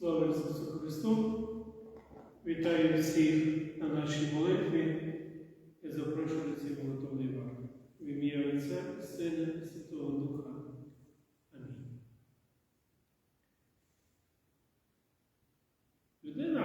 Слава Ісусу Христу! Вітаю всіх на нашій молитві. Я запрошую на цей молитовний вар. В ім'я Отця, Сина і Святого Духа. Амінь. Людина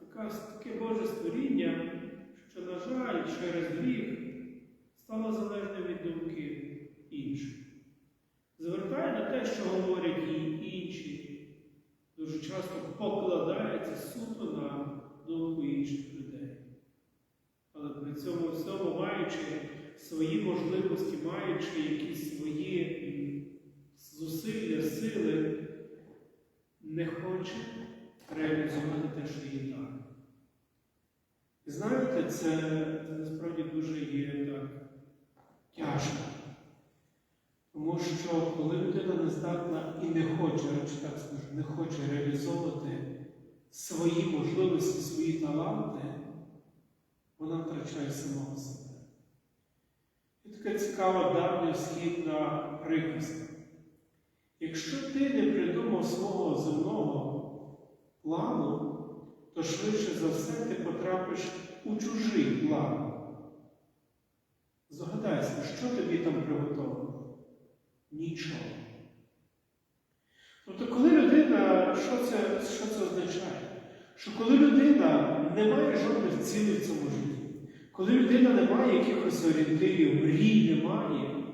така, таке Боже створіння, що, на жаль, через гріх стала залежною від думки інших. Звертає на те, що говорять їй інші, дуже часто покладається суто на думку інших людей. Але при цьому всьому, маючи свої можливості, маючи якісь свої зусилля, сили, не хоче реалізувати те, що їй дано. Знаєте, це насправді дуже є так тяжко. Що коли людина не здатна і не хоче, радше так скажу, не хоче реалізовувати свої можливості, свої таланти, вона втрачає самого себе. І така цікава давньосхідна приказка. Якщо ти не придумав свого земного плану, то швидше за все ти потрапиш у чужий план. Здогадайся, що тобі там приготовлено? Нічого. Тобто, коли людина, що це, що це означає? Що коли людина не має жодних цілей в цьому житті, коли людина не має якихось орієнтирів, мрій немає,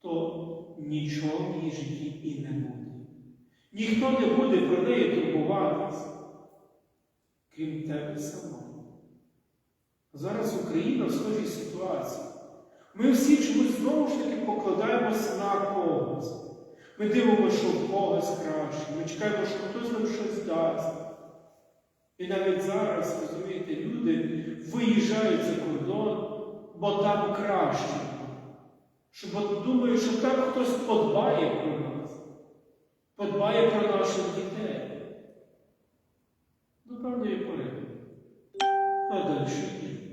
то нічого в її житті і не буде. Ніхто не буде про неї турбуватися, крім тебе самого. Зараз Україна в схожій ситуації. Ми всі чомусь знову ж таки покладаємося на когось. Ми дивимося, що в когось краще. Ми чекаємо, що хтось нам щось дасть. І навіть зараз, розумієте, люди виїжджають за кордон, бо там краще. Що думають, що там хтось подбає про нас, подбає про наших дітей. До певної пори. А далі ні.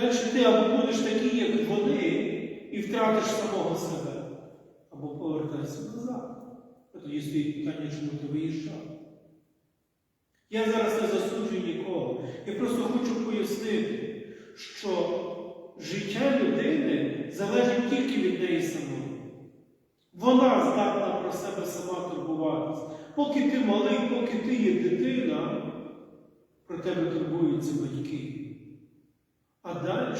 Далі ти або будеш такий, як вони, і втратиш самого себе, або повертайся назад. А тоді стоїть питання, чому ти виїжджав. Я зараз не засуджую нікого. Я просто хочу пояснити, що життя людини залежить тільки від неї самої. Вона здатна про себе сама турбуватися. Поки ти малий, поки ти є дитина, про тебе турбуються батьки. А далі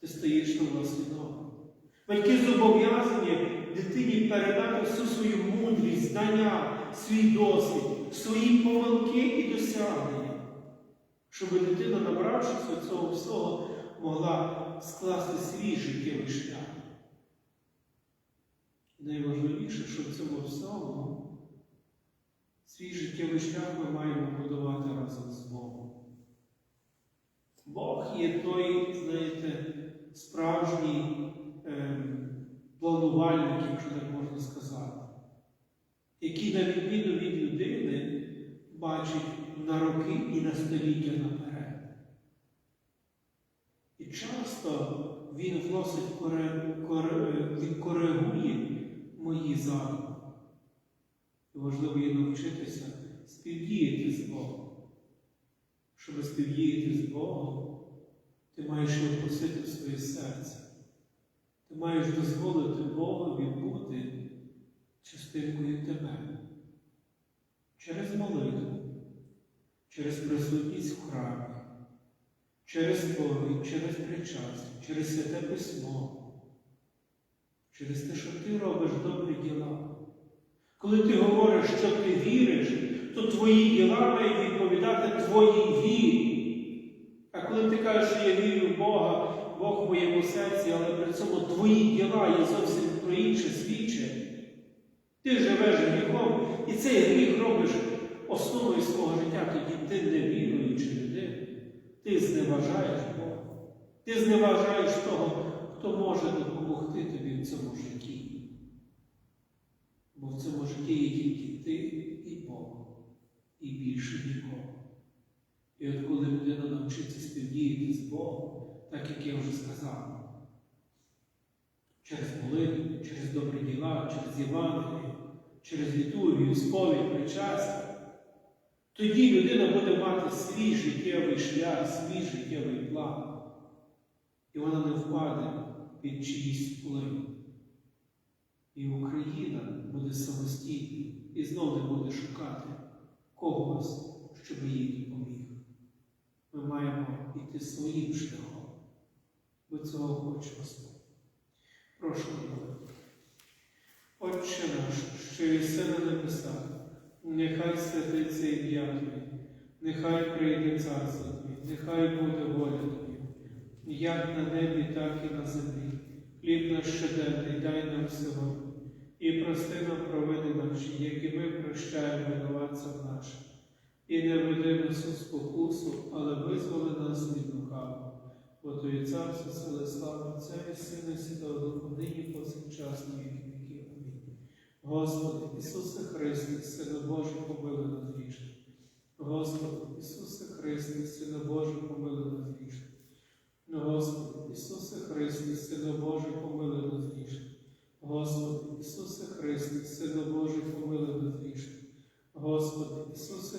ти стаєш ноги. Батьки зобов'язані дитині передати всю свою мудрість, знання, свій досвід, свої помилки і досягнення, щоб дитина, набравшися цього всього, могла скласти свій життєвий шлях. Найважливіше, що в цьому всьому свій життєвий шлях ми маємо будувати разом з Богом. Бог є той, знаєте, справжній ем, планувальник, якщо так можна сказати, який, на відміну від людини, бачить на роки і на століття наперед. І часто він вносить коре, коре, він коригує мої задуми. Важливо є навчитися співдіяти з Богом. Щоб співдіяти з Богом, ти маєш просити в своє серце. Ти маєш дозволити Богові бути частинкою тебе. Через молитву, через присутність в храмі, через сповідь, через причастя, через святе письмо, через те, що ти робиш добрі діла. Коли ти говориш, що ти віриш, то твої діла мають відповідати твоїй вірі. А коли ти кажеш, що я вірю в Бога, Бог в моєму серці, але при цьому твої діла є зовсім про інше свідчать. Ти живеш гріхом, і цей гріх робиш основою свого життя, тоді ти не віруючи людина. Ти зневажаєш Бога. Ти зневажаєш того, хто може допомогти тобі в цьому житті. Бо в цьому житті є тільки ти і більше нікого. І от коли людина навчиться співдіяти з Богом, так як я вже сказав, через молитву, через добрі діла, через Євангеліє, через літургію, сповідь, причастя, тоді людина буде мати свій життєвий шлях, свій життєвий план. І вона не впаде під чиїсь вплив. І Україна буде самостійна і знов не буде шукати когось, щоб їй допоміг. Ми маємо йти своїм шляхом. Ми цього хочемо. Прошу молитву. Отче наш, що єси на небесах, нехай святиться ім'я Твоє, нехай прийде царство Твоє, нехай буде воля Твоя, як на небі, так і на землі. Хліб наш щоденний дай нам сьогодні, і прости нам провини наші, як і ми прощаємо винуватцям. І не веди нас у спокусу, але визволи нас від лукавого. Бо Твоє царство, сили, слава Отця і Сина, Святого Духа, нині повсякчас на віки. Амінь. Господи, Ісусе Христе, Сина Божий, помили нас грішних. Господи, Ісусе Христе, Сина Божий, помилуй нас грішних. Господи, Ісусе Христе, Сина Божий, помилуй нас грішних. Господи, Ісусе Христе, Сина Божий, помилуй нас грішних. Господи, Ісусе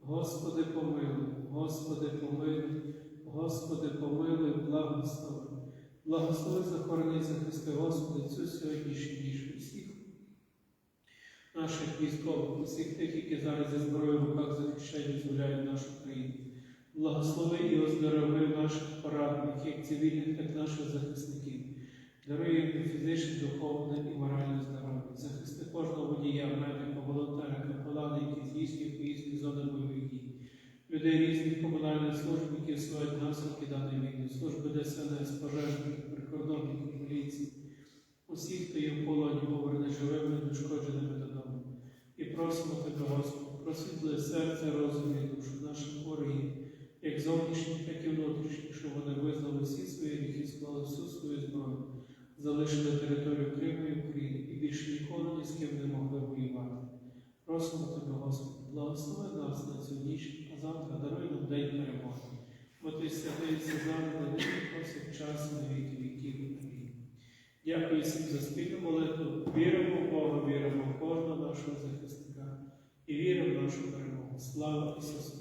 Господи, помилуй, Господи, помилуй, Господи, помилуй, благослови. Благослови, захорони, захисти, Господи, цю сьогоднішню ніч усіх наших військових, усіх тих, які зараз зі зброєю в руках захищають і зволяють нашу країну. Благослови і оздорови наших порадників, як цивільних, так і наших захисників. Даруй їм фізичне, духовне і моральне здоров'я. Захисти кожного водія, медика, волонтера, капелана, які здійснюють поїздки зони бойових дій. Людей різних комунальних служб, які всувають наслідки даної війни, служби ДСНС, пожежників, прикордонників, поліції, усіх, хто є в полоні, поверне живими, нешкодженими додому. І просимо тебе, Господи, просвітли серце, розум і душу наших ворогів, як зовнішніх, так і внутрішніх, щоб вони визнали всі свої гріхи, склали всю свою зброю, залишили територію Криму і України і більше ніколи ні з ким не могли воювати. Просимо тебе, Господи, благослови нас на цю ніч, завтра даруй нам день перемоги. Бо ти святий завжди, нині повсякчас на віки віків. Дякую всім за спільну молитву. Віримо в Бога, віримо в кожного нашого захисника і віримо в нашу перемогу. Слава Ісусу!